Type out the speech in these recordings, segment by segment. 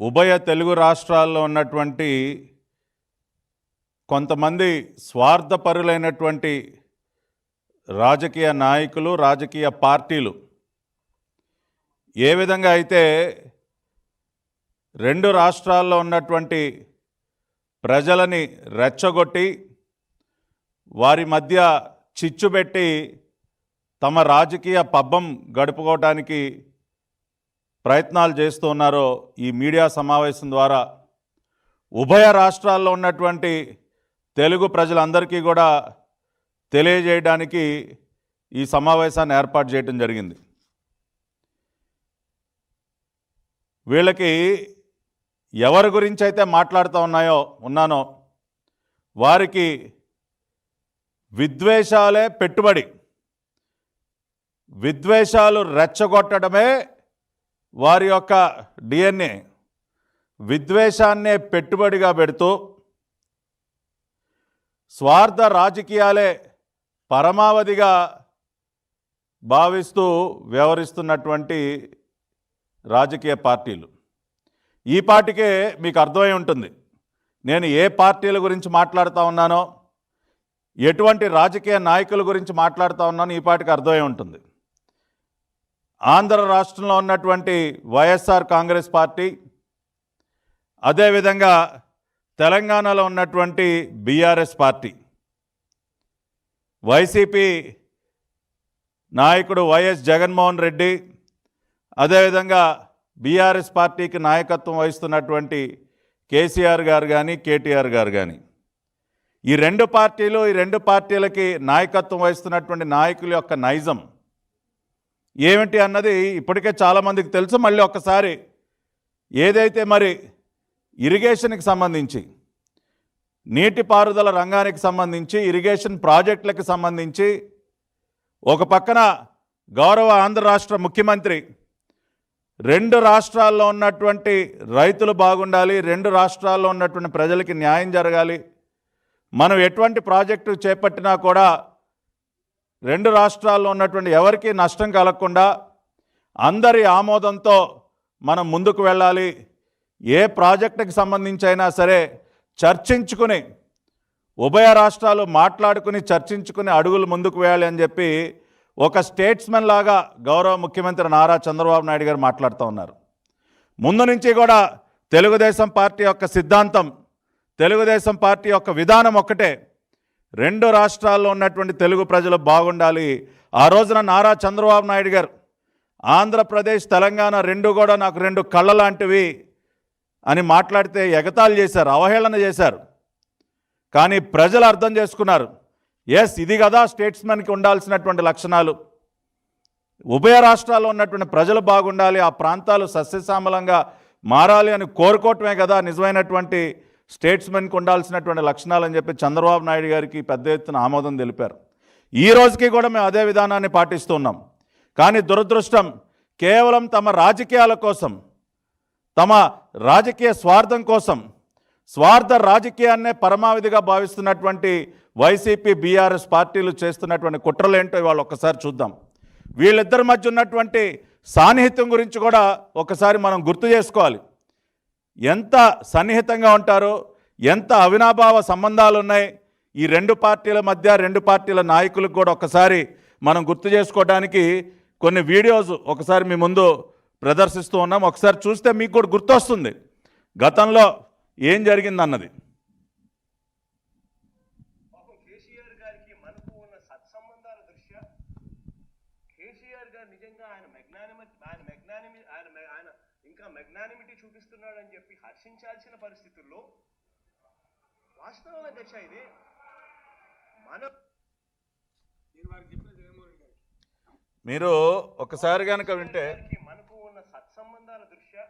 ఉభయ తెలుగు రాష్ట్రాల్లో ఉన్నటువంటి కొంతమంది స్వార్థపరులైనటువంటి రాజకీయ నాయకులు రాజకీయ పార్టీలు. ఏ విధంగా అయితే రెండు రాష్ట్రాల్లో ఉన్నటువంటి ప్రజలని రెచ్చగొట్టి వారి మధ్య చిచ్చు పెట్టి తమ రాజకీయ పబ్బం గడుపుకోవటానికి ప్రయత్నాలు చేస్తూ ఉన్నారో ఈ మీడియా సమావేశం ద్వారా ఉభయ రాష్ట్రాల్లో ఉన్నటువంటి తెలుగు ప్రజలందరికీ కూడా తెలియజేయడానికి ఈ సమావేశాన్ని ఏర్పాటు చేయడం జరిగింది. వీళ్ళకి ఎవరి గురించి అయితే మాట్లాడుతూ ఉన్నాయో ఉన్నానో వారికి విద్వేషాలే పెట్టుబడి. విద్వేషాలు రెచ్చగొట్టడమే వారి యొక్క డిఎన్ఏ విద్వేషాన్నే పెట్టుబడిగా పెడుతూ స్వార్థ రాజకీయాలే పరమావధిగా భావిస్తూ వ్యవహరిస్తున్నటువంటి రాజకీయ పార్టీలు. ఈ పాటికే మీకు అర్థమై ఉంటుంది. నేను ఏ పార్టీల గురించి మాట్లాడుతూ ఉన్నానో ఎటువంటి రాజకీయ నాయకుల గురించి మాట్లాడుతూ ఉన్నానో ఈ పార్టీకి అర్థమై ఉంటుంది. ఆంధ్ర రాష్ట్రంలో ఉన్నటువంటి వైఎస్ఆర్ కాంగ్రెస్ పార్టీ అదేవిధంగా తెలంగాణలో ఉన్నటువంటి బీఆర్ఎస్ పార్టీ. వైసీపీ నాయకుడు వైఎస్ జగన్మోహన్ రెడ్డి అదేవిధంగా బీఆర్ఎస్ పార్టీకి నాయకత్వం వహిస్తున్నటువంటి కేసీఆర్ గారు కానీ కేటీఆర్ గారు కానీ ఈ రెండు పార్టీలు ఈ రెండు పార్టీలకి నాయకత్వం వహిస్తున్నటువంటి నాయకుల యొక్క నైజం ఏమిటి అన్నది ఇప్పటికే చాలామందికి తెలుసు. మళ్ళీ ఒక్కసారి ఏదైతే మరి ఇరిగేషన్కి సంబంధించి నీటిపారుదల రంగానికి సంబంధించి ఇరిగేషన్ ప్రాజెక్టులకు సంబంధించి ఒక పక్కన గౌరవ ఆంధ్ర రాష్ట్ర ముఖ్యమంత్రి రెండు రాష్ట్రాల్లో ఉన్నటువంటి రైతులు బాగుండాలి రెండు రాష్ట్రాల్లో ఉన్నటువంటి ప్రజలకి న్యాయం జరగాలి. మనం ఎటువంటి ప్రాజెక్టు చేపట్టినా కూడా రెండు రాష్ట్రాల్లో ఉన్నటువంటి ఎవరికీ నష్టం కలగకుండా అందరి ఆమోదంతో మనం ముందుకు వెళ్ళాలి. ఏ ప్రాజెక్టుకి సంబంధించి అయినా సరే చర్చించుకుని ఉభయ రాష్ట్రాలు మాట్లాడుకుని చర్చించుకుని అడుగులు ముందుకు వేయాలి అని చెప్పి ఒక స్టేట్స్మెన్ లాగా గౌరవ ముఖ్యమంత్రి నారా చంద్రబాబు నాయుడు గారు మాట్లాడుతూ ఉన్నారు. ముందు నుంచి కూడా తెలుగుదేశం పార్టీ యొక్క సిద్ధాంతం తెలుగుదేశం పార్టీ యొక్క విధానం ఒక్కటే. రెండు రాష్ట్రాల్లో ఉన్నటువంటి తెలుగు ప్రజలు బాగుండాలి. ఆ రోజున నారా చంద్రబాబు నాయుడు గారు ఆంధ్రప్రదేశ్ తెలంగాణ రెండు కూడా నాకు రెండు కళ్ళ లాంటివి అని మాట్లాడితే ఎగతాళి చేశారు అవహేళన చేశారు. కానీ ప్రజలు అర్థం చేసుకున్నారు ఎస్ ఇది కదా స్టేట్స్మెన్కి ఉండాల్సినటువంటి లక్షణాలు. ఉభయ రాష్ట్రాల్లో ఉన్నటువంటి ప్రజలు బాగుండాలి ఆ ప్రాంతాలు సస్యశ్యామలంగా మారాలి అని కోరుకోవటమే కదా నిజమైనటువంటి స్టేట్స్మెన్కి ఉండాల్సినటువంటి లక్షణాలు అని చెప్పి చంద్రబాబు నాయుడు గారికి పెద్ద ఎత్తున ఆమోదం తెలిపారు. ఈ రోజుకి కూడా మేము అదే విధానాన్ని పాటిస్తున్నాం కానీ దురదృష్టం కేవలం తమ రాజకీయాల కోసం తమ రాజకీయ స్వార్థం కోసం స్వార్థ రాజకీయాన్నే పరమావధిగా భావిస్తున్నటువంటి వైసీపీ బీఆర్ఎస్ పార్టీలు చేస్తున్నటువంటి కుట్రలేంటో ఇవాళ ఒక్కసారి చూద్దాం. వీళ్ళిద్దరి మధ్య ఉన్నటువంటి సాన్నిహిత్యం గురించి కూడా ఒకసారి మనం గుర్తు చేసుకోవాలి. ఎంత సన్నిహితంగా ఉంటారో ఎంత అవినాభావ సంబంధాలు ఉన్నాయి ఈ రెండు పార్టీల మధ్య రెండు పార్టీల నాయకులకు కూడా ఒకసారి మనం గుర్తు చేసుకోవడానికి కొన్ని వీడియోస్ ఒకసారి మీ ముందు ప్రదర్శిస్తూ ఉన్నాం. ఒకసారి చూస్తే మీకు కూడా గుర్తొస్తుంది. గతంలో ఏం జరిగిందన్నది పాపం కేసీఆర్ గారికి మనకు ఉన్న సత్సంబంధాల దృష్ట్యా కేసీఆర్ గారు నిజంగా ఆయన మెగ్నానిమి ఆయన మెగ్నానిమి ఆయన మె- ఆయన ఇంకా మెగ్నానిమిటీ చూపిస్తున్నాడని చెప్పి హర్షించాల్సిన పరిస్థితుల్లో వాస్తవం అధ్యక్ష ఇది మన మీరు ఒకసారి కనుక వింటే మనకు ఉన్న సత్సంబంధాల దృష్ట్యా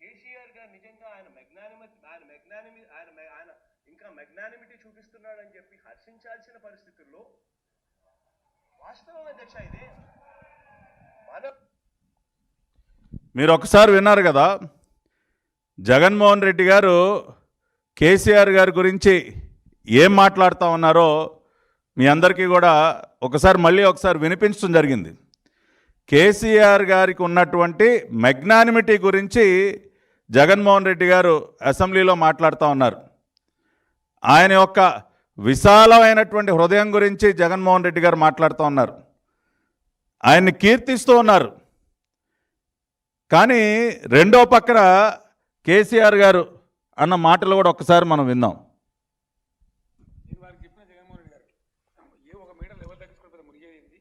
కేసీఆర్ గారు నిజంగా ఆయన మెగ్నానిమి ఆయన మెగ్నానిమి ఆయన ఆయన ఇంకా మెగ్నానిమిటీ చూపిస్తున్నాడని చెప్పి హర్షించాల్సిన పరిస్థితుల్లో వాస్తవం అధ్యక్ష ఇది. మన మీరు ఒకసారి విన్నారు కదా జగన్మోహన్ రెడ్డి గారు కేసీఆర్ గారి గురించి ఏం మాట్లాడుతూ ఉన్నారో మీ అందరికీ కూడా ఒకసారి మళ్ళీ ఒకసారి వినిపించడం జరిగింది. కేసీఆర్ గారికి ఉన్నటువంటి మెగ్నానిమిటీ గురించి జగన్మోహన్ రెడ్డి గారు అసెంబ్లీలో మాట్లాడుతూ ఉన్నారు. ఆయన యొక్క విశాలమైనటువంటి హృదయం గురించి జగన్మోహన్ రెడ్డి గారు మాట్లాడుతూ ఉన్నారు. ఆయన్ని కీర్తిస్తూ ఉన్నారు. కానీ రెండో పక్కన కేసీఆర్ గారు అన్న మాటలు కూడా ఒక్కసారి మనం విందాం నేను వారికి చెప్పిన జగన్మోహన్ రెడ్డి గారికి ఏ ఒక మీటర్ లెవెల్ తగ్గించుకోకపోతే మురిగేది ఏంది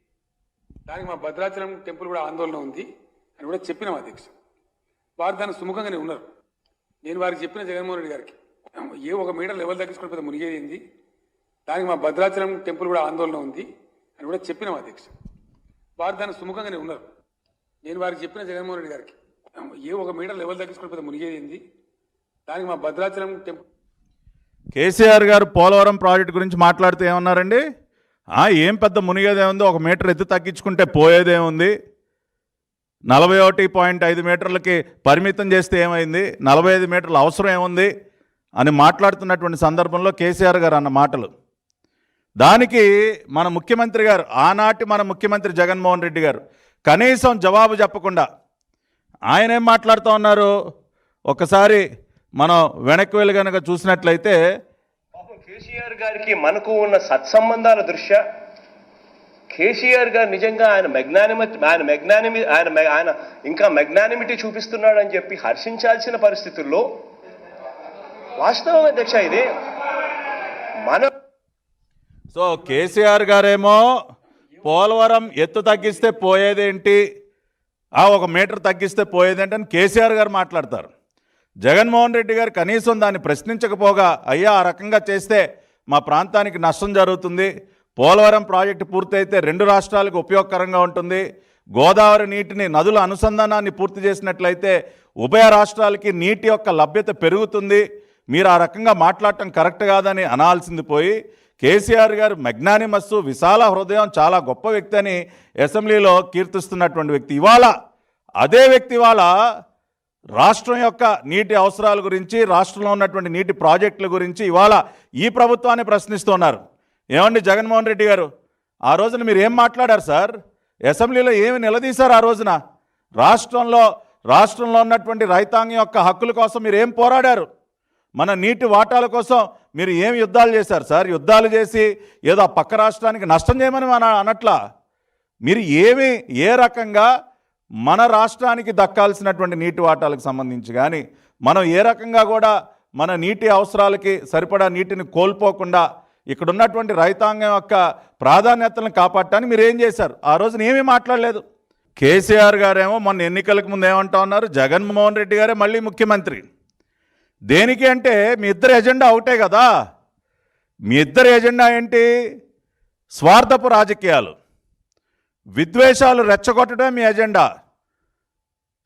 దానికి మా భద్రాచలం టెంపుల్ కూడా ఆందోళన ఉంది. అని కూడా చెప్పినాం అధ్యక్ష వారు దాన్ని సుముఖంగానే ఉన్నారు. నేను వారికి చెప్పిన జగన్మోహన్ రెడ్డి గారికి. ఏ ఒక మీటర్ లెవెల్ తగ్గించుకుని పెద్ద మునిగేది దానికి మా భద్రాచలం టెంపుల్ కూడా ఆందోళన ఉంది. అని కూడా చెప్పినాం అధ్యక్ష వారు దాన్ని సుముఖంగానే ఉన్నారు. నేను వారికి చెప్పిన జగన్మోహన్ రెడ్డి గారికి. ఏ ఒక మీటర్ లెవెల్ తగ్గించుకుని పెద్ద మునిగేది దానికి మా భద్రాచలం టెంపుల్ కేసీఆర్ గారు పోలవరం ప్రాజెక్ట్ గురించి మాట్లాడుతూ ఏమన్నారండి? ఏం పెద్ద మునిగేదేముంది? ఒక మీటర్ ఎత్తు తగ్గించుకుంటే పోయేదేముంది? నలభై ఒకటి పాయింట్ ఐదు మీటర్లకి పరిమితం చేస్తే ఏమైంది? నలభై ఐదు మీటర్ల అవసరం ఏముంది? అని మాట్లాడుతున్నటువంటి సందర్భంలో కేసీఆర్ గారు అన్న మాటలు. దానికి మన ముఖ్యమంత్రి గారు ఆనాటి మన ముఖ్యమంత్రి జగన్మోహన్ రెడ్డి గారు కనీసం జవాబు చెప్పకుండా ఆయన ఏం మాట్లాడుతూ ఉన్నారు? ఒకసారి మనం వెనక్కి వెళ్ళి కనుక చూసినట్లయితే కేసీఆర్ గారికి మనకు ఉన్న సత్సంబంధాల దృష్ట్యా కేసీఆర్ గారు నిజంగా ఆయన మెగ్నానిమతి ఆయన మెగ్నానిమి ఆయన ఆయన ఇంకా మెగ్నానిమిటీ చూపిస్తున్నాడని చెప్పి హర్షించాల్సిన పరిస్థితుల్లో వాస్తవం అధ్యక్ష ఇది. మన సో కేసీఆర్ గారేమో పోలవరం ఎత్తు తగ్గిస్తే పోయేదేంటి? ఆ ఒక మీటర్ తగ్గిస్తే పోయేదేంటి అని కేసీఆర్ గారు మాట్లాడతారు. జగన్మోహన్ రెడ్డి గారు కనీసం దాన్ని ప్రశ్నించకపోగా అయ్యా ఆ రకంగా చేస్తే మా ప్రాంతానికి నష్టం జరుగుతుంది. పోలవరం ప్రాజెక్టు పూర్తయితే రెండు రాష్ట్రాలకు ఉపయోగకరంగా ఉంటుంది. గోదావరి నీటిని నదుల అనుసంధానాన్ని పూర్తి చేసినట్లయితే ఉభయ రాష్ట్రాలకి నీటి యొక్క లభ్యత పెరుగుతుంది. మీరు ఆ రకంగా మాట్లాడటం కరెక్ట్ కాదని అనాల్సింది పోయి కేసీఆర్ గారు మెగ్నానిమస్సు విశాల హృదయం చాలా గొప్ప వ్యక్తి అని అసెంబ్లీలో కీర్తిస్తున్నటువంటి వ్యక్తి. ఇవాళ అదే వ్యక్తి ఇవాళ రాష్ట్రం యొక్క నీటి అవసరాల గురించి రాష్ట్రంలో ఉన్నటువంటి నీటి ప్రాజెక్టుల గురించి ఇవాళ ఈ ప్రభుత్వాన్ని ప్రశ్నిస్తున్నారు. ఏమండి జగన్మోహన్ రెడ్డి గారు? ఆ రోజున మీరు ఏం మాట్లాడారు సార్? అసెంబ్లీలో ఏమి నిలదీశారు ఆ రోజున? రాష్ట్రంలో రాష్ట్రంలో ఉన్నటువంటి రైతాంగం యొక్క హక్కుల కోసం మీరు ఏం పోరాడారు? మన నీటి వాటాల కోసం మీరు ఏం యుద్ధాలు చేశారు సార్? యుద్ధాలు చేసి ఏదో పక్క రాష్ట్రానికి నష్టం చేయమని మన అనట్లా మీరు ఏమి ఏ రకంగా మన రాష్ట్రానికి దక్కాల్సినటువంటి నీటి వాటాలకు సంబంధించి కానీ మనం ఏ రకంగా కూడా మన నీటి అవసరాలకి సరిపడా నీటిని కోల్పోకుండా ఇక్కడ ఉన్నటువంటి రైతాంగం యొక్క ప్రాధాన్యతలను కాపాడటానికి మీరు ఏం చేశారు? ఆ రోజున ఏమీ మాట్లాడలేదు. కేసీఆర్ గారేమో మొన్న ఎన్నికలకు ముందు ఏమంటా ఉన్నారు? జగన్మోహన్ రెడ్డి గారే మళ్ళీ ముఖ్యమంత్రి. దేనికి అంటే మీ ఇద్దరు ఎజెండా ఒకటే కదా. మీ ఇద్దరి ఎజెండా ఏంటి? స్వార్థపు రాజకీయాలు. విద్వేషాలు రెచ్చగొట్టడం మీ ఎజెండా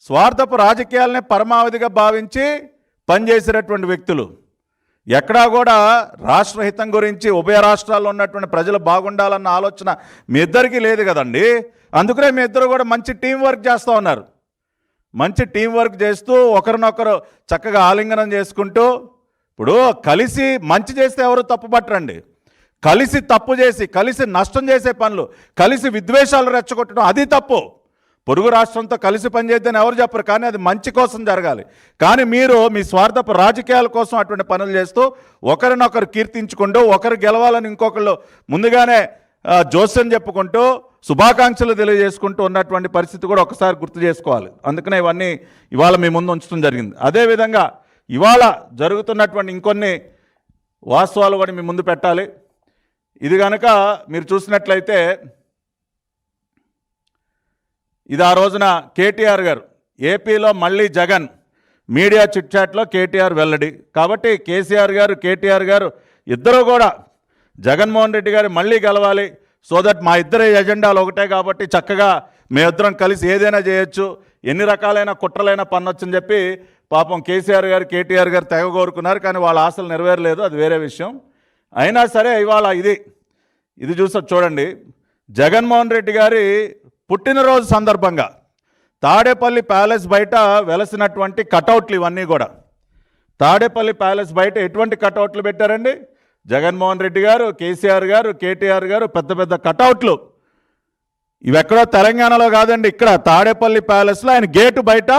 స్వార్థపు రాజకీయాలనే పరమావధిగా భావించి పనిచేసినటువంటి వ్యక్తులు. ఎక్కడా కూడా రాష్ట్రహితం గురించి ఉభయ రాష్ట్రాల్లో ఉన్నటువంటి ప్రజలు బాగుండాలన్న ఆలోచన మీ ఇద్దరికీ లేదు కదండి. అందుకనే మీ ఇద్దరు కూడా మంచి టీం వర్క్ చేస్తూ ఉన్నారు. మంచి టీం వర్క్ చేస్తూ ఒకరినొకరు చక్కగా ఆలింగనం చేసుకుంటూ ఇప్పుడు కలిసి మంచి చేస్తే ఎవరు తప్పు పట్టరండి కలిసి తప్పు చేసి కలిసి నష్టం చేసే పనులు కలిసి విద్వేషాలు రెచ్చగొట్టడం అది తప్పు. పొరుగు రాష్ట్రంతో కలిసి పనిచేద్దని ఎవరు చెప్పరు కానీ అది మంచి కోసం జరగాలి. కానీ మీరు మీ స్వార్థపు రాజకీయాల కోసం అటువంటి పనులు చేస్తూ ఒకరినొకరు కీర్తించుకుంటూ ఒకరు గెలవాలని ఇంకొకళ్ళు ముందుగానే జోస్యం చెప్పుకుంటూ శుభాకాంక్షలు తెలియజేసుకుంటూ ఉన్నటువంటి పరిస్థితి కూడా ఒకసారి గుర్తు చేసుకోవాలి. అందుకనే ఇవన్నీ ఇవాళ మీ ముందు ఉంచడం జరిగింది. అదేవిధంగా ఇవాళ జరుగుతున్నటువంటి ఇంకొన్ని వాస్తవాలు కూడా మీ ముందు పెట్టాలి. ఇది కనుక మీరు చూసినట్లయితే ఇది ఆ రోజున కేటీఆర్ గారు ఏపీలో మళ్ళీ జగన్ మీడియా చిట్చాట్లో కేటీఆర్ వెల్లడి. కాబట్టి కేసీఆర్ గారు కేటీఆర్ గారు ఇద్దరు కూడా జగన్మోహన్ రెడ్డి గారు మళ్ళీ గెలవాలి. సో దట్ మా ఇద్దరి ఎజెండాలు ఒకటే కాబట్టి చక్కగా మేమిద్దరం కలిసి ఏదైనా చేయొచ్చు. ఎన్ని రకాలైన కుట్రలైన పన్నొచ్చని చెప్పి పాపం కేసీఆర్ గారు కేటీఆర్ గారు తెగ కోరుకున్నారు. కానీ వాళ్ళ ఆశలు నెరవేరలేదు. అది వేరే విషయం. అయినా సరే ఇవాళ ఇది ఇది చూసా చూడండి. జగన్మోహన్ రెడ్డి గారి పుట్టినరోజు సందర్భంగా తాడేపల్లి ప్యాలెస్ బయట వెలసినటువంటి కటౌట్లు ఇవన్నీ కూడా. తాడేపల్లి ప్యాలెస్ బయట ఎటువంటి కటౌట్లు పెట్టారండి? జగన్మోహన్ రెడ్డి గారు కేసీఆర్ గారు కేటీఆర్ గారు పెద్ద పెద్ద కటౌట్లు. ఇవెక్కడో తెలంగాణలో కాదండి ఇక్కడ తాడేపల్లి ప్యాలెస్లో ఆయన గేటు బయట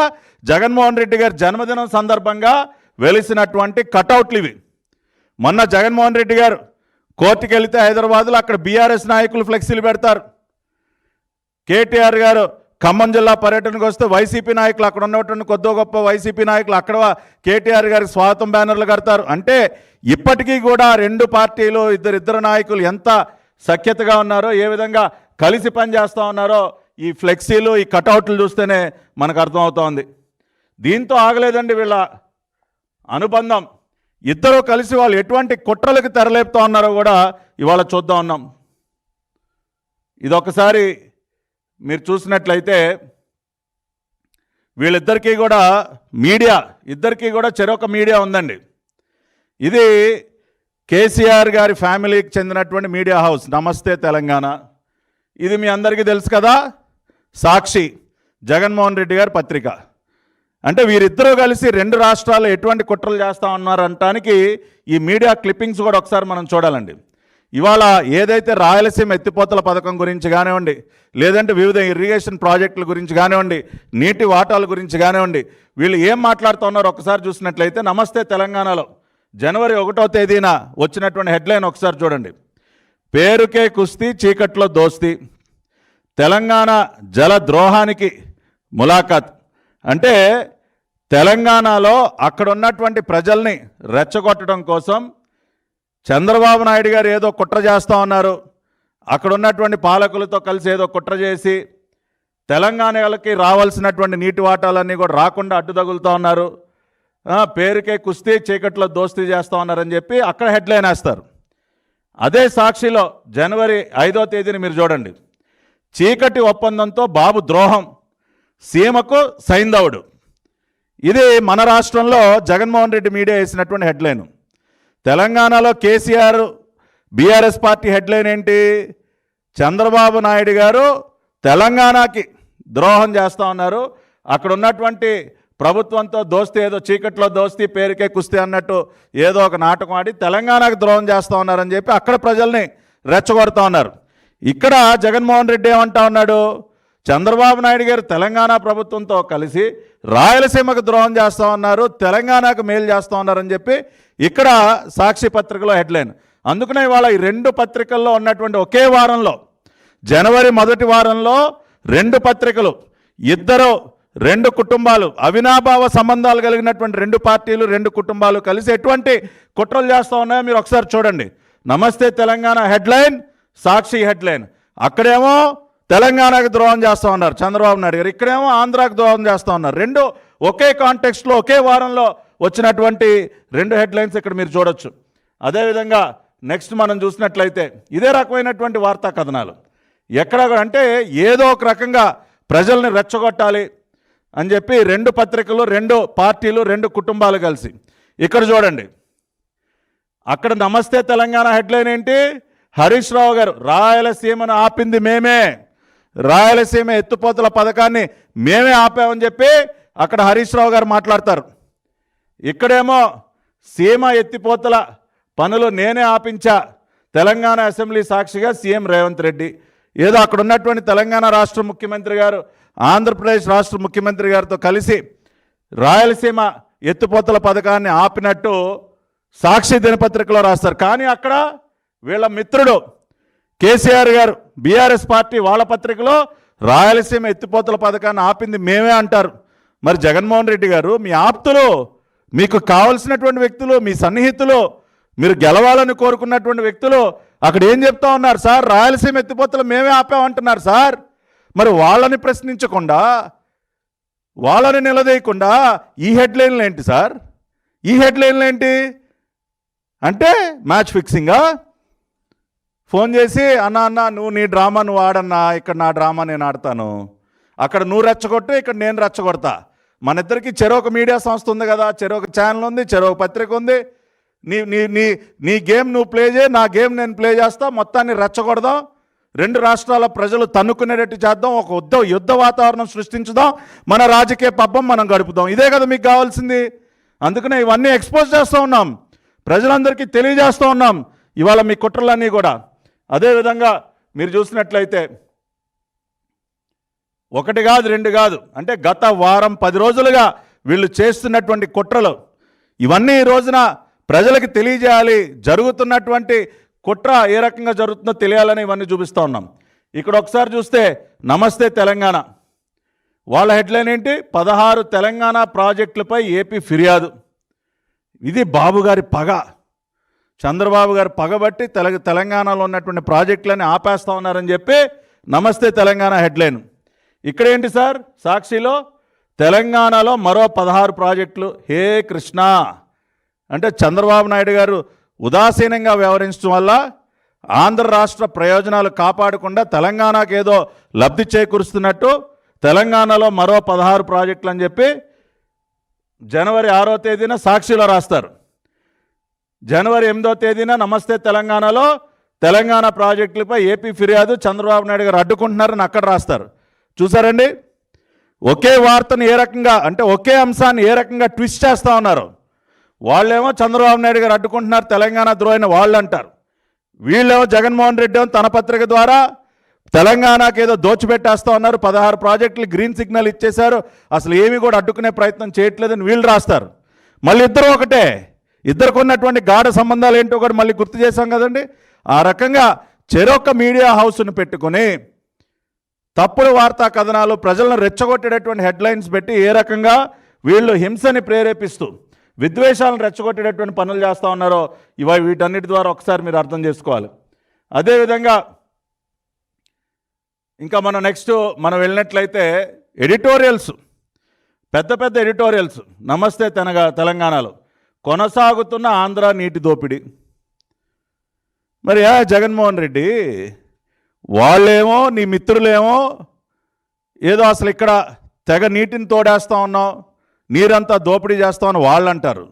జగన్మోహన్ రెడ్డి గారి జన్మదినం సందర్భంగా వెలిసినటువంటి కటౌట్లు ఇవి. మొన్న జగన్మోహన్ రెడ్డి గారు కోర్టుకు వెళితే హైదరాబాద్లో అక్కడ బీఆర్ఎస్ నాయకులు ఫ్లెక్సీలు పెడతారు. కేటీఆర్ గారు ఖమ్మం జిల్లా పర్యటనకు వస్తే వైసీపీ నాయకులు అక్కడ ఉన్నటువంటి కొద్దో గొప్ప వైసీపీ నాయకులు అక్కడ కేటీఆర్ గారి స్వాగతం బ్యానర్లు కడతారు. అంటే ఇప్పటికీ కూడా రెండు పార్టీలు ఇద్దరు ఇద్దరు నాయకులు ఎంత సఖ్యతగా ఉన్నారో ఏ విధంగా కలిసి పనిచేస్తూ ఉన్నారో ఈ ఫ్లెక్సీలు ఈ కటౌట్లు చూస్తేనే మనకు అర్థమవుతోంది. దీంతో ఆగలేదండి వీళ్ళ అనుబంధం. ఇద్దరూ కలిసి వాళ్ళు ఎటువంటి కుట్రలకు తెరలేపుతా ఉన్నారో కూడా ఇవాళ చూద్దాం ఉన్నాం ఇదొకసారి మీరు చూసినట్లయితే వీళ్ళిద్దరికీ కూడా మీడియా ఇద్దరికీ కూడా చెరొక మీడియా ఉందండి. ఇది కేసీఆర్ గారి ఫ్యామిలీకి చెందినటువంటి మీడియా హౌస్ నమస్తే తెలంగాణ. ఇది మీ అందరికీ తెలుసు కదా సాక్షి జగన్మోహన్ రెడ్డి గారి పత్రిక. అంటే వీరిద్దరూ కలిసి రెండు రాష్ట్రాల్లో ఎటువంటి కుట్రలు చేస్తా ఉన్నారంటానికి ఈ మీడియా క్లిప్పింగ్స్ కూడా ఒకసారి మనం చూడాలండి. ఇవాళ ఏదైతే రాయలసీమ ఎత్తిపోతల పథకం గురించి కానివ్వండి లేదంటే వివిధ ఇరిగేషన్ ప్రాజెక్టుల గురించి కానివ్వండి నీటి వాటాల గురించి కానివ్వండి వీళ్ళు ఏం మాట్లాడుతున్నారో ఒకసారి చూసినట్లయితే నమస్తే తెలంగాణలో. జనవరి ఒకటో తేదీన వచ్చినటువంటి హెడ్లైన్ ఒకసారి చూడండి. పేరుకే కుస్తీ చీకట్లో దోస్తీ. తెలంగాణ జల ద్రోహానికి ములాఖాత్. అంటే తెలంగాణలో అక్కడ ఉన్నటువంటి ప్రజల్ని రెచ్చగొట్టడం కోసం చంద్రబాబు నాయుడు గారు ఏదో కుట్ర చేస్తూ ఉన్నారు. అక్కడ ఉన్నటువంటి పాలకులతో కలిసి ఏదో కుట్ర చేసి తెలంగాణకి రావాల్సినటువంటి నీటి వాటాలన్నీ కూడా రాకుండా అడ్డుదగులుతూ ఉన్నారు. పేరుకే కుస్తీ చీకట్లో దోస్తీ చేస్తూ ఉన్నారని చెప్పి అక్కడ హెడ్లైన్ వేస్తారు. అదే సాక్షిలో జనవరి ఐదో తేదీని మీరు చూడండి. చీకటి ఒప్పందంతో బాబు ద్రోహం. సీమకు సైంధవుడు. ఇది మన రాష్ట్రంలో జగన్మోహన్ రెడ్డి మీడియా వేసినటువంటి హెడ్లైన్. తెలంగాణలో కేసీఆర్ బీఆర్ఎస్ పార్టీ హెడ్లైన్ ఏంటి? చంద్రబాబు నాయుడు గారు తెలంగాణకి ద్రోహం చేస్తూ ఉన్నారు. అక్కడ ఉన్నటువంటి ప్రభుత్వంతో దోస్తి ఏదో చీకట్లో దోస్తీ పేరుకే కుస్తీ అన్నట్టు ఏదో ఒక నాటకం ఆడి తెలంగాణకు ద్రోహం చేస్తూ ఉన్నారని చెప్పి అక్కడ ప్రజల్ని రెచ్చగొడుతూ ఉన్నారు. ఇక్కడ జగన్మోహన్ రెడ్డి ఏమంటా ఉన్నాడు? చంద్రబాబు నాయుడు గారు తెలంగాణ ప్రభుత్వంతో కలిసి రాయలసీమకు ద్రోహం చేస్తూ ఉన్నారు తెలంగాణకు మేలు చేస్తూ ఉన్నారని చెప్పి ఇక్కడ సాక్షి పత్రికలో హెడ్లైన్. అందుకనే ఇవాళ ఈ రెండు పత్రికల్లో ఉన్నటువంటి ఒకే వారంలో జనవరి మొదటి వారంలో రెండు పత్రికలు ఇద్దరు రెండు కుటుంబాలు అవినాభావ సంబంధాలు కలిగినటువంటి రెండు పార్టీలు రెండు కుటుంబాలు కలిసి ఎటువంటి కుట్రలు చేస్తూ ఉన్నాయో మీరు ఒకసారి చూడండి. నమస్తే తెలంగాణ హెడ్లైన్ సాక్షి హెడ్లైన్. అక్కడేమో తెలంగాణకు ద్రోహం చేస్తూ ఉన్నారు చంద్రబాబు నాయుడు గారు. ఇక్కడేమో ఆంధ్రాకు ద్రోహం చేస్తూ ఉన్నారు. రెండు ఒకే కాంటెక్స్ట్లో ఒకే వారంలో వచ్చినటువంటి రెండు హెడ్లైన్స్ ఇక్కడ మీరు చూడొచ్చు. అదేవిధంగా నెక్స్ట్ మనం చూసినట్లయితే ఇదే రకమైనటువంటి వార్తా కథనాలు. ఎక్కడ అంటే ఏదో ఒక రకంగా ప్రజల్ని రెచ్చగొట్టాలి అని చెప్పి రెండు పత్రికలు రెండు పార్టీలు రెండు కుటుంబాలు కలిసి. ఇక్కడ చూడండి. అక్కడ నమస్తే తెలంగాణ హెడ్లైన్ ఏంటి? హరీష్ రావు గారు రాయలసీమను ఆపింది మేమే. రాయలసీమ ఎత్తుపోతల పథకాన్ని మేమే ఆపామని చెప్పి అక్కడ హరీష్ రావు గారు మాట్లాడతారు. ఇక్కడేమో సీమ ఎత్తిపోతల పనులు నేనే ఆపించా. తెలంగాణ అసెంబ్లీ సాక్షిగా సీఎం రేవంత్ రెడ్డి. ఏదో అక్కడ ఉన్నటువంటి తెలంగాణ రాష్ట్ర ముఖ్యమంత్రి గారు ఆంధ్రప్రదేశ్ రాష్ట్ర ముఖ్యమంత్రి గారితో కలిసి రాయలసీమ ఎత్తిపోతల పథకాన్ని ఆపినట్టు సాక్షి దినపత్రికలో రాస్తారు. కానీ అక్కడ వీళ్ళ మిత్రుడు కేసీఆర్ గారు బీఆర్ఎస్ పార్టీ వాళ్ళ పత్రికలో రాయలసీమ ఎత్తిపోతల పథకాన్ని ఆపింది మేమే అంటారు. మరి జగన్మోహన్ రెడ్డి గారు మీ ఆప్తులు మీకు కావలసినటువంటి వ్యక్తులు మీ సన్నిహితులు మీరు గెలవాలని కోరుకున్నటువంటి వ్యక్తులు అక్కడ ఏం చెప్తా ఉన్నారు సార్? రాయలసీమ ఎత్తిపోతలు మేమే ఆపామంటున్నారు సార్. మరి వాళ్ళని ప్రశ్నించకుండా వాళ్ళని నిలదీయకుండా ఈ హెడ్లైన్లు ఏంటి సార్? ఈ హెడ్లైన్లు ఏంటి? అంటే మ్యాచ్ ఫిక్సింగా? ఫోన్ చేసి అన్న అన్న నువ్వు నీ డ్రామా నువ్వు ఆడన్నా ఇక్కడ నా డ్రామా నేను ఆడతాను. అక్కడ నువ్వు రెచ్చగొట్టు ఇక్కడ నేను రెచ్చగొడతా. మన ఇద్దరికి చెరొక మీడియా సంస్థ ఉంది కదా చెరొక ఛానల్ ఉంది చెరొక పత్రిక ఉంది. నీ నీ నీ నీ గేమ్ నువ్వు ప్లే చేయి నా గేమ్ నేను ప్లే చేస్తా మొత్తాన్ని రెచ్చగొడదాం. రెండు రాష్ట్రాల ప్రజలు తన్నుకునేటట్టు చేద్దాం ఒక యుద్ధ యుద్ధ వాతావరణం సృష్టించుదాం మన రాజకీయ పబ్బం మనం గడుపుదాం. ఇదే కదా మీకు కావాల్సింది. అందుకనే ఇవన్నీ ఎక్స్పోజ్ చేస్తూ ఉన్నాం. ప్రజలందరికీ తెలియజేస్తూ ఉన్నాం. ఇవాళ మీ కుట్రలన్నీ కూడా. అదేవిధంగా మీరు చూసినట్లయితే ఒకటి కాదు రెండు కాదు అంటే గత వారం పది రోజులుగా వీళ్ళు చేస్తున్నటువంటి కుట్రలు ఇవన్నీ ఈ రోజున ప్రజలకు తెలియజేయాలి జరుగుతున్నటువంటి కుట్ర ఏ రకంగా జరుగుతుందో తెలియాలని ఇవన్నీ చూపిస్తూ ఉన్నాం. ఇక్కడ ఒకసారి చూస్తే నమస్తే తెలంగాణ. వాళ్ళ హెడ్లైన్ ఏంటి? పదహారు తెలంగాణ ప్రాజెక్టులపై ఏపీ ఫిర్యాదు. ఇది బాబు గారి పగ. చంద్రబాబు గారు పగబట్టి తెల తెలంగాణలో ఉన్నటువంటి ప్రాజెక్టులని ఆపేస్తా ఉన్నారని చెప్పి నమస్తే తెలంగాణ హెడ్లైన్. ఇక్కడ ఏంటి సార్? సాక్షిలో తెలంగాణలో మరో పదహారు ప్రాజెక్టులు. హే కృష్ణ! అంటే చంద్రబాబు నాయుడు గారు ఉదాసీనంగా వ్యవహరించడం వల్ల ఆంధ్ర రాష్ట్ర ప్రయోజనాలు కాపాడకుండా తెలంగాణకు ఏదో లబ్ధి చేకూరుస్తున్నట్టు తెలంగాణలో మరో పదహారు ప్రాజెక్టులు అని చెప్పి జనవరి ఆరో తేదీన సాక్షిలో రాస్తారు. జనవరి ఎనిమిదో తేదీన నమస్తే తెలంగాణలో. తెలంగాణ ప్రాజెక్టులపై ఏపీ ఫిర్యాదు చంద్రబాబు నాయుడు గారు అడ్డుకుంటున్నారని అక్కడ రాస్తారు. చూసారండి? ఒకే వార్తను ఏ రకంగా అంటే ఒకే అంశాన్ని ఏ రకంగా ట్విస్ట్ చేస్తూ ఉన్నారు? వాళ్ళేమో చంద్రబాబు నాయుడు గారు అడ్డుకుంటున్నారు తెలంగాణ ద్రోహిని వాళ్ళు అంటారు. వీళ్ళేమో జగన్మోహన్ రెడ్డి ఏమో తన పత్రిక ద్వారా తెలంగాణకు ఏదో దోచిపెట్టేస్తా ఉన్నారు పదహారు ప్రాజెక్టులు గ్రీన్ సిగ్నల్ ఇచ్చేశారు అసలు ఏమీ కూడా అడ్డుకునే ప్రయత్నం చేయట్లేదని వీళ్ళు రాస్తారు. మళ్ళీ ఇద్దరు ఒకటే ఇద్దరికి ఉన్నటువంటి గాఢ సంబంధాలు ఏంటో కూడా మళ్ళీ గుర్తు చేశాం కదండి. ఆ రకంగా చెరొక్క మీడియా హౌస్ను పెట్టుకొని తప్పుడు వార్తా కథనాలు ప్రజలను రెచ్చగొట్టేటటువంటి హెడ్లైన్స్ పెట్టి ఏ రకంగా వీళ్ళు హింసని ప్రేరేపిస్తూ విద్వేషాలను రెచ్చగొట్టేటటువంటి పనులు చేస్తూ ఉన్నారో ఇవ వీటన్నిటి ద్వారా ఒకసారి మీరు అర్థం చేసుకోవాలి. అదేవిధంగా ఇంకా మనం నెక్స్ట్ మనం వెళ్ళినట్లయితే ఎడిటోరియల్స్ పెద్ద పెద్ద ఎడిటోరియల్స్ నమస్తే తెనగా తెలంగాణలో. కొనసాగుతున్న ఆంధ్ర నీటి దోపిడీ. మరి ఆ జగన్మోహన్ రెడ్డి వాళ్ళేమో నీ మిత్రులేమో ఏదో అసలు ఇక్కడ తెగ నీటిని తోడేస్తా ఉన్నావు నీరంతా దోపిడీ చేస్తామని వాళ్ళు అంటారు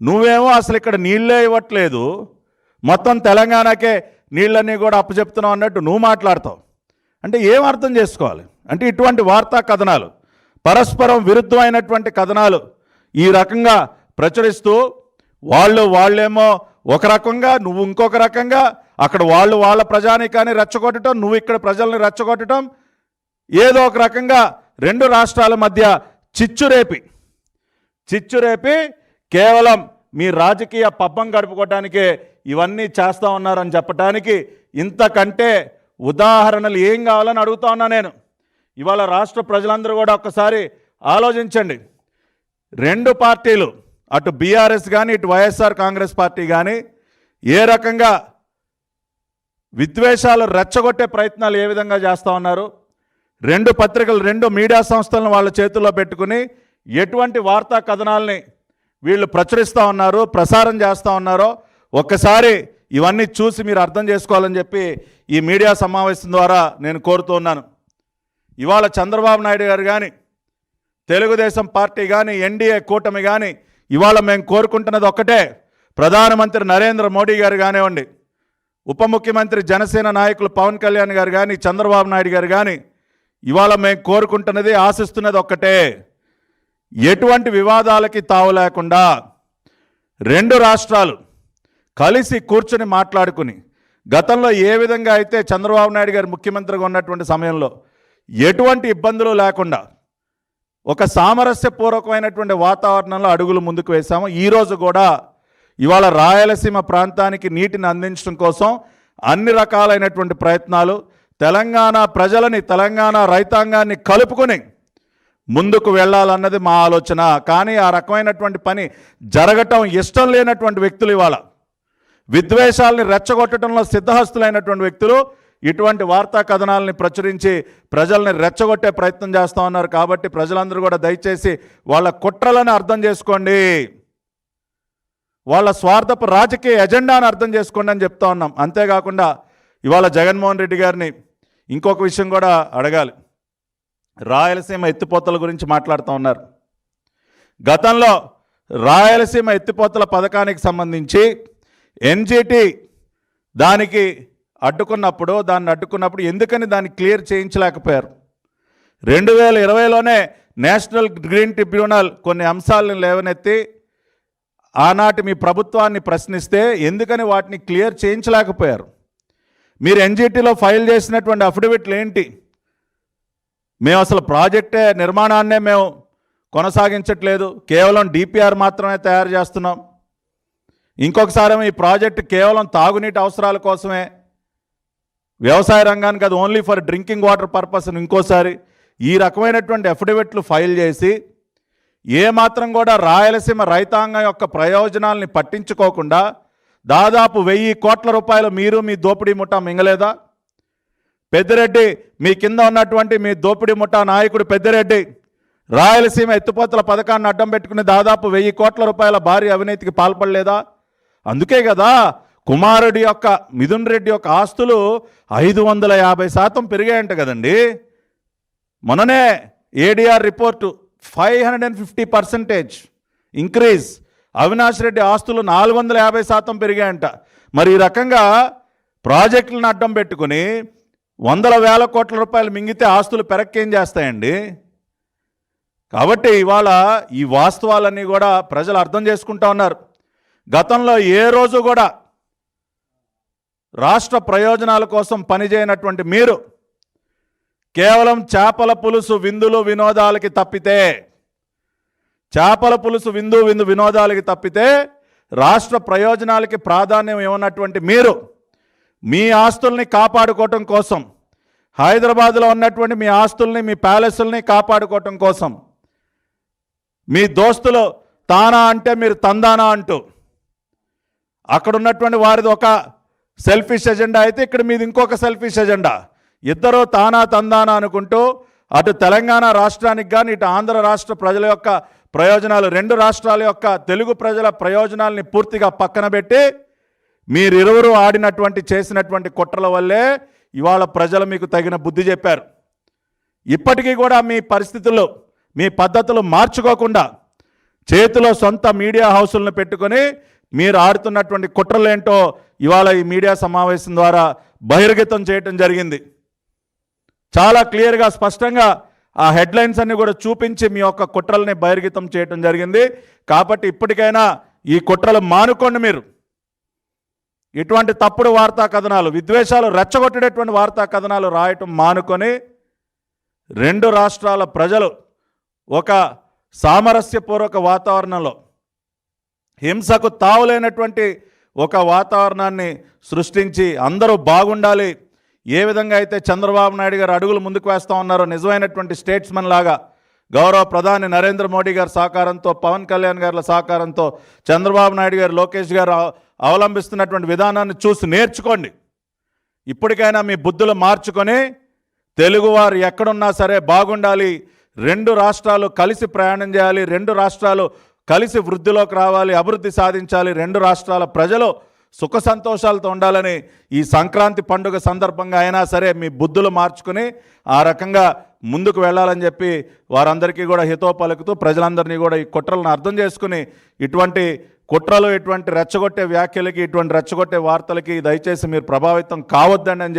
నువ్వేమో అసలు ఇక్కడ నీళ్ళే ఇవ్వట్లేదు మొత్తం తెలంగాణకే నీళ్ళన్నీ కూడా అప్పచెప్తున్నావు అన్నట్టు నువ్వు మాట్లాడతావు. అంటే ఏం అర్థం చేసుకోవాలి? అంటే ఇటువంటి వార్తా కథనాలు పరస్పరం విరుద్ధమైనటువంటి కథనాలు ఈ రకంగా ప్రచురిస్తూ వాళ్ళు వాళ్ళేమో ఒక రకంగా నువ్వు ఇంకొక రకంగా అక్కడ వాళ్ళు వాళ్ళ ప్రజానికాన్ని రెచ్చగొట్టడం నువ్వు ఇక్కడ ప్రజల్ని రెచ్చగొట్టడం ఏదో ఒక రకంగా రెండు రాష్ట్రాల మధ్య చిచ్చురేపి. చిచ్చురేపి కేవలం మీ రాజకీయ పబ్బం గడుపుకోవటానికే ఇవన్నీ చేస్తూ ఉన్నారని చెప్పటానికి ఇంతకంటే ఉదాహరణలు ఏం కావాలని అడుగుతా ఉన్నా నేను. ఇవాళ రాష్ట్ర ప్రజలందరూ కూడా ఒక్కసారి ఆలోచించండి. రెండు పార్టీలు అటు బీఆర్ఎస్ కానీ ఇటు వైఎస్ఆర్ కాంగ్రెస్ పార్టీ కానీ ఏ రకంగా విద్వేషాలు రెచ్చగొట్టే ప్రయత్నాలు ఏ విధంగా చేస్తూ ఉన్నారు? రెండు పత్రికలు రెండు మీడియా సంస్థలను వాళ్ళ చేతుల్లో పెట్టుకుని ఎటువంటి వార్తా కథనాల్ని వీళ్ళు ప్రచురిస్తూ ఉన్నారు ప్రసారం చేస్తూ ఉన్నారో ఒక్కసారి ఇవన్నీ చూసి మీరు అర్థం చేసుకోవాలని చెప్పి ఈ మీడియా సమావేశం ద్వారా నేను కోరుతూ ఉన్నాను. ఇవాళ చంద్రబాబు నాయుడు గారు కానీ తెలుగుదేశం పార్టీ కానీ ఎన్డీఏ కూటమి కానీ ఇవాళ మేము కోరుకుంటున్నది ఒక్కటే. ప్రధానమంత్రి నరేంద్ర మోడీ గారు కానివ్వండి ఉప ముఖ్యమంత్రి జనసేన నాయకులు పవన్ కళ్యాణ్ గారు కానీ చంద్రబాబు నాయుడు గారు కానీ ఇవాళ మేము కోరుకుంటున్నది ఆశిస్తున్నది ఒక్కటే. ఎటువంటి వివాదాలకి తావు లేకుండా రెండు రాష్ట్రాలు కలిసి కూర్చొని మాట్లాడుకుని గతంలో ఏ విధంగా అయితే చంద్రబాబు నాయుడు గారు ముఖ్యమంత్రిగా ఉన్నటువంటి సమయంలో ఎటువంటి ఇబ్బందులు లేకుండా ఒక సామరస్యపూర్వకమైనటువంటి వాతావరణంలో అడుగులు ముందుకు వేశాము. ఈరోజు కూడా ఇవాళ రాయలసీమ ప్రాంతానికి నీటిని అందించడం కోసం అన్ని రకాలైనటువంటి ప్రయత్నాలు తెలంగాణ ప్రజలని తెలంగాణ రైతాంగాన్ని కలుపుకొని ముందుకు వెళ్ళాలన్నది మా ఆలోచన. కానీ ఆ రకమైనటువంటి పని జరగటం ఇష్టం లేనటువంటి వ్యక్తులు ఇవాళ. విద్వేషాలని రెచ్చగొట్టడంలో సిద్ధహస్తులైనటువంటి వ్యక్తులు ఇటువంటి వార్తా కథనాలని ప్రచురించి ప్రజల్ని రెచ్చగొట్టే ప్రయత్నం చేస్తూ ఉన్నారు కాబట్టి ప్రజలందరూ కూడా దయచేసి వాళ్ళ కుట్రలను అర్థం చేసుకోండి. వాళ్ళ స్వార్థపు రాజకీయ ఎజెండాను అర్థం చేసుకోండి అని చెప్తా ఉన్నాం. అంతేకాకుండా ఇవాళ జగన్మోహన్ రెడ్డి గారిని ఇంకొక విషయం కూడా అడగాలి. రాయలసీమ ఎత్తిపోతల గురించి మాట్లాడుతూ ఉన్నారు. గతంలో రాయలసీమ ఎత్తిపోతల పథకానికి సంబంధించి ఎన్జిటి దానికి అడ్డుకున్నప్పుడు దాన్ని అడ్డుకున్నప్పుడు ఎందుకని దాన్ని క్లియర్ చేయించలేకపోయారు? రెండు వేల ఇరవైలోనే నేషనల్ గ్రీన్ ట్రిబ్యునల్ కొన్ని అంశాలను లేవనెత్తి ఆనాటి మీ ప్రభుత్వాన్ని ప్రశ్నిస్తే ఎందుకని వాటిని క్లియర్ చేయించలేకపోయారు? మీరు ఎన్జిటీలో ఫైల్ చేసినటువంటి అఫిడవిట్లు ఏంటి? మేము అసలు ప్రాజెక్టే నిర్మాణాన్నే మేము కొనసాగించట్లేదు. కేవలం డిపిఆర్ మాత్రమే తయారు చేస్తున్నాం. ఇంకొకసారి ఈ ప్రాజెక్ట్ కేవలం తాగునీటి అవసరాల కోసమే వ్యవసాయ రంగానికి అది only for drinking water purpose అని ఇంకోసారి ఈ రకమైనటువంటి అఫిడవిట్లు ఫైల్ చేసి ఏ మాత్రం కూడా రాయలసీమ రైతాంగం యొక్క ప్రయోజనాల్ని పట్టించుకోకుండా దాదాపు వెయ్యి కోట్ల రూపాయలు మీరు మీ దోపిడీ ముఠా మింగలేదా? పెద్దిరెడ్డి మీ కింద ఉన్నటువంటి మీ దోపిడీ ముఠా నాయకుడు పెద్దిరెడ్డి రాయలసీమ ఎత్తుపోతల పథకాన్ని అడ్డం పెట్టుకుని దాదాపు వెయ్యి కోట్ల రూపాయల భారీ అవినీతికి పాల్పడలేదా? అందుకే కదా కుమారుడి యొక్క మిథున్ రెడ్డి యొక్క ఆస్తులు ఐదు వందల యాభై శాతం పెరిగాయంట కదండి. మొన్ననే ADR report five hundred and fifty percentage increase. Avinash Reddy ఆస్తులు నాలుగు వందల యాభై శాతం పెరిగాయంట. మరి ఈ రకంగా ప్రాజెక్టులను అడ్డం పెట్టుకుని వందల వేల కోట్ల రూపాయలు మింగితే ఆస్తులు పెరక్కేం చేస్తాయండి? కాబట్టి ఇవాళ ఈ వాస్తవాలన్నీ కూడా ప్రజలు అర్థం చేసుకుంటా ఉన్నారు. గతంలో ఏ రోజు కూడా రాష్ట్ర ప్రయోజనాల కోసం పనిచేయనటువంటి మీరు కేవలం చేపల పులుసు విందులు వినోదాలకి తప్పితే చేపల పులుసు విందు విందు వినోదాలకి తప్పితే రాష్ట్ర ప్రయోజనాలకి ప్రాధాన్యం ఇవ్వనటువంటి మీరు మీ ఆస్తుల్ని కాపాడుకోవటం కోసం హైదరాబాద్లో ఉన్నటువంటి మీ ఆస్తుల్ని మీ ప్యాలెస్ల్ని కాపాడుకోవటం కోసం మీ దోస్తులు తానా అంటే మీరు తందానా అంటూ అక్కడ ఉన్నటువంటి వారిది ఒక సెల్ఫిష్ ఎజెండా అయితే ఇక్కడ మీది ఇంకొక సెల్ఫిష్ ఎజెండా. ఇద్దరు తానా తందానా అనుకుంటూ అటు తెలంగాణ రాష్ట్రానికి కానీ ఇటు ఆంధ్ర రాష్ట్ర ప్రజల యొక్క ప్రయోజనాలు రెండు రాష్ట్రాల యొక్క తెలుగు ప్రజల ప్రయోజనాల్ని పూర్తిగా పక్కన పెట్టి మీరు ఇరువురు ఆడినటువంటి చేసినటువంటి కుట్రల వల్లే ఇవాళ ప్రజలు మీకు తగిన బుద్ధి చెప్పారు. ఇప్పటికీ కూడా మీ పరిస్థితులు మీ పద్ధతులు మార్చుకోకుండా చేతిలో సొంత మీడియా హౌసులను పెట్టుకొని మీరు ఆడుతున్నటువంటి కుట్రలేంటో ఇవాళ ఈ మీడియా సమావేశం ద్వారా బహిర్గతం చేయటం జరిగింది. చాలా క్లియర్గా స్పష్టంగా ఆ హెడ్లైన్స్ అన్ని కూడా చూపించి మీ యొక్క కుట్రల్ని బహిర్గతం చేయటం జరిగింది. కాబట్టి ఇప్పటికైనా ఈ కుట్రలు మానుకోండి మీరు. ఇటువంటి తప్పుడు వార్తా కథనాలు విద్వేషాలు రెచ్చగొట్టేటువంటి వార్తా కథనాలు రాయటం మానుకొని రెండు రాష్ట్రాల ప్రజలు ఒక సామరస్యపూర్వక వాతావరణంలో హింసకు తావులేనటువంటి ఒక వాతావరణాన్ని సృష్టించి అందరూ బాగుండాలి. ఏ విధంగా అయితే చంద్రబాబు నాయుడు గారు అడుగులు ముందుకు వేస్తూ ఉన్నారో నిజమైనటువంటి స్టేట్స్మెన్ లాగా గౌరవ ప్రధాని నరేంద్ర మోడీ గారి సహకారంతో పవన్ కళ్యాణ్ గారి సహకారంతో చంద్రబాబు నాయుడు గారు లోకేష్ గారు అవలంబిస్తున్నటువంటి విధానాన్ని చూసి నేర్చుకోండి. ఇప్పటికైనా మీ బుద్ధులు మార్చుకొని తెలుగువారు ఎక్కడున్నా సరే బాగుండాలి. రెండు రాష్ట్రాలు కలిసి ప్రయాణం చేయాలి. రెండు రాష్ట్రాలు కలిసి వృద్ధిలోకి రావాలి అభివృద్ధి సాధించాలి రెండు రాష్ట్రాల ప్రజలు సుఖ సంతోషాలతో ఉండాలని ఈ సంక్రాంతి పండుగ సందర్భంగా అయినా సరే మీ బుద్ధులు మార్చుకుని ఆ రకంగా ముందుకు వెళ్ళాలని చెప్పి వారందరికీ కూడా హితో పలుకుతూ ప్రజలందరినీ కూడా ఈ కుట్రలను అర్థం చేసుకుని ఇటువంటి కుట్రలు ఇటువంటి రెచ్చగొట్టే వ్యాఖ్యలకి ఇటువంటి రెచ్చగొట్టే వార్తలకి దయచేసి మీరు ప్రభావితం కావద్దండి అని చెప్పి